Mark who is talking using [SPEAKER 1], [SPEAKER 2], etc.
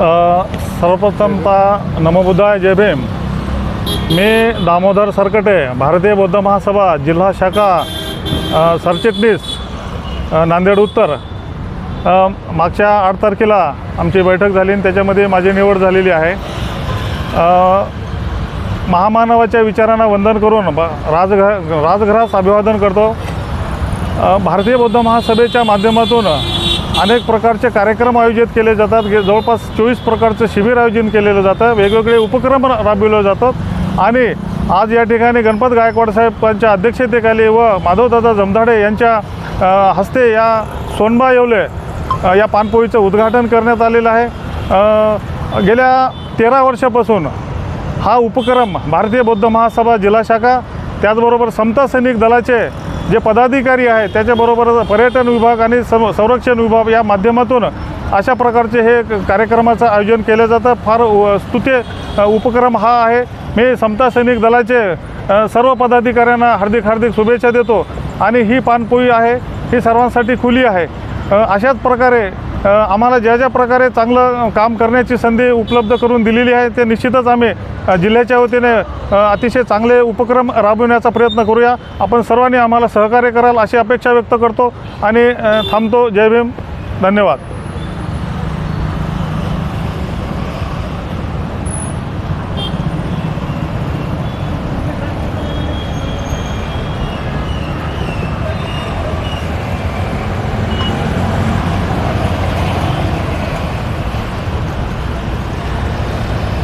[SPEAKER 1] सर्वप्रथमता सर्वप्रथमतः नमोबुद्धाय जय भीम. मी दामोदर सरकटे भारतीय बौद्ध महासभा जिल्हा शाखा सरचिटणीस नांदेड उत्तर. मागच्या आठ तारखेला आमची बैठक झाली आणि त्याच्यामध्ये माझी निवड झालेली आहे. महामानवाच्या विचारांना वंदन करून ब राजघ राजघरास अभिवादन करतो. भारतीय बौद्ध महासभेच्या माध्यमातून अनेक प्रकारचे कार्यक्रम आयोजित केले जातात. गे- जवळपास चोवीस प्रकारचं शिबिर आयोजन केलेलं जातं. वेगवेगळे उपक्रम राबविले जातात. आणि आज या ठिकाणी गणपत गायकवाड साहेबांच्या अध्यक्षतेखाली व माधवदादा जमधाडे यांच्या हस्ते या सोनबा येवले या पानपोळीचं उद्घाटन करण्यात आलेलं आहे. गेल्या तेरा वर्षापासून हा उपक्रम भारतीय बौद्ध महासभा जिल्हा शाखा त्याचबरोबर समता सैनिक दलाचे जे पदाधिकारी आहेत त्याच्याबरोबर पर्यटन विभाग आणि सं संरक्षण विभाग या माध्यमातून अशा प्रकारचे हे कार्यक्रमाचं आयोजन केलं जातं. फार उ- स्तुत्य उपक्रम हा आहे. मी समता सैनिक दलाचे सर्व पदाधिकाऱ्यांना हार्दिक हार्दिक शुभेच्छा देतो. आणि ही पानपोळी आहे ही सर्वांसाठी खुली आहे. अशाच प्रकारे आम्हाला ज्या ज्या प्रकारे चांगलं काम करण्याची संधी उपलब्ध करून दिलेली आहे ते निश्चितच आम्ही जिल्ह्याच्या वतीने अतिशय चांगले उपक्रम राबविण्याचा प्रयत्न करूया. आपण सर्वांनी आम्हाला सहकार्य कराल अशी अपेक्षा व्यक्त करतो आणि थांबतो. जय भीम. धन्यवाद.